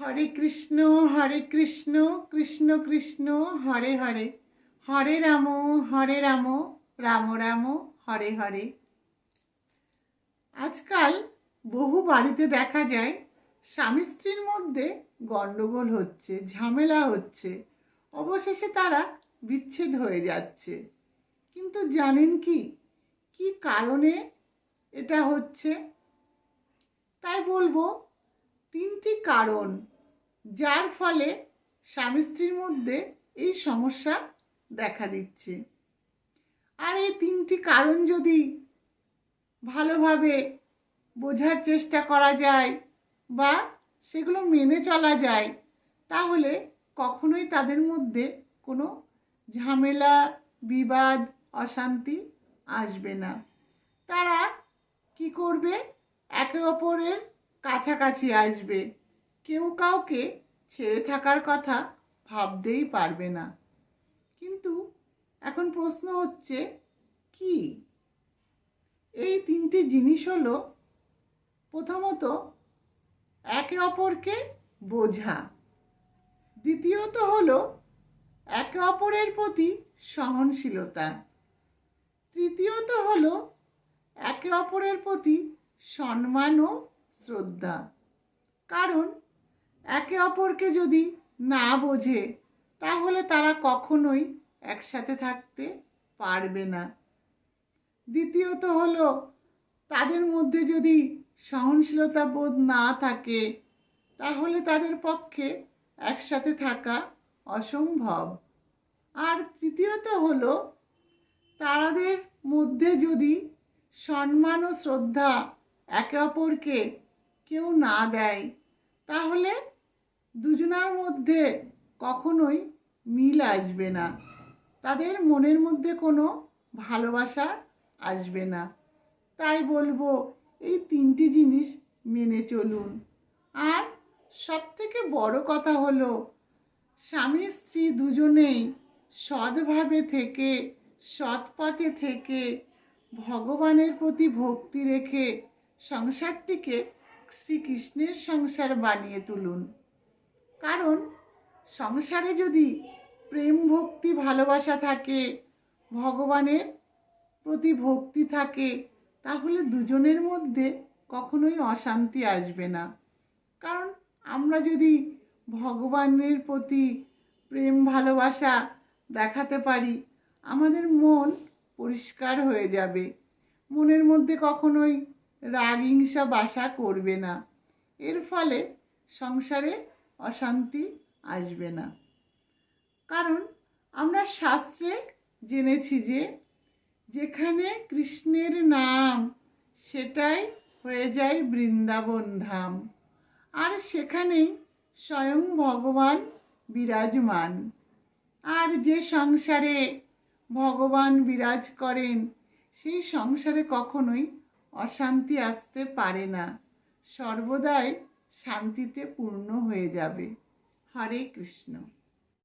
হরে কৃষ্ণ হরে কৃষ্ণ কৃষ্ণ কৃষ্ণ, হরে হরে। হরে রাম হরে রাম রাম রাম, হরে হরে। আজকাল বহু বাড়িতে দেখা যায়, স্বামী স্ত্রীর মধ্যে গণ্ডগোল হচ্ছে, ঝামেলা হচ্ছে, অবশেষে তারা বিচ্ছেদ হয়ে যাচ্ছে। কিন্তু জানেন কি? কি কারণে এটা হচ্ছে? তাই বলব তিনটি কারণ যার ফলে স্বামী স্ত্রীর মধ্যে এই সমস্যা দেখা দিচ্ছে। আর এই তিনটি কারণ যদি ভালোভাবে বোঝার চেষ্টা করা যায় বা সেগুলো মেনে চলা যায়, তাহলে কখনোই তাদের মধ্যে কোনো ঝামেলা, বিবাদ, অশান্তি আসবে না। তারা কি করবে? একে অপরের কাছাকাছি আসবে। কেউ কাউকে ছেড়ে থাকার কথা ভাবতেই পারবে না। কিন্তু এখন প্রশ্ন হচ্ছে, কি? এই তিনটি জিনিস হলো, প্রথমত, একে অপরকে বোঝা। দ্বিতীয়ত হলো, একে অপরের প্রতি সহনশীলতা। তৃতীয়ত হলো, একে অপরের প্রতি সম্মান ও শ্রদ্ধা। কারণ, একে অপরকে যদি না বোঝে, তাহলে তারা কখনোই একসাথে থাকতে পারবে না। দ্বিতীয়ত হলো, তাদের মধ্যে যদি সহনশীলতা বোধ না থাকে, তাহলে তাদের পক্ষে একসাথে থাকা অসম্ভব। আর তৃতীয়ত হলো, তারাদের মধ্যে যদি সম্মান ও শ্রদ্ধা একে অপরকে কেউ না দেয়। তাহলে দুজনার মধ্যে কখনোই মিল আসবে না। তাদের মনের মধ্যে কোনো ভালোবাসা আসবে না। তাই বলব, এই তিনটি জিনিস মেনে চলুন। আর সব থেকে বড় কথা হলো, স্বামী স্ত্রী দুজনেই সৎভাবে থেকে, সৎপথে থেকে ভগবানের প্রতি ভক্তি রেখে সংসারটিকে শ্রীকৃষ্ণের সংসার বানিয়ে তুলুন। কারণ সংসারে যদি প্রেম ভক্তি ভালোবাসা থাকে, ভগবানের প্রতি ভক্তি থাকে, তাহলে দুজনের মধ্যে কখনোই অশান্তি আসবে না। কারণ আমরা যদি ভগবানের প্রতি প্রেম ভালোবাসা দেখাতে পারি, আমাদের মন পরিষ্কার হয়ে যাবে। মনের মধ্যে কখনোই রাগ হিংসা বাসা করবে না। এর ফলে সংসারে অশান্তি আসবে না। কারণ আমরা শাস্ত্রে জেনেছি যে, যেখানে কৃষ্ণের নাম, সেটাই হয়ে যায় বৃন্দাবন ধাম। আর সেখানেই স্বয়ং ভগবান বিরাজমান। আর যে সংসারে ভগবান বিরাজ করেন, সেই সংসারে কখনোই অশান্তি আসতে পারে না। সর্বদাই শান্তিতে পূর্ণ হয়ে যাবে। হরে কৃষ্ণ।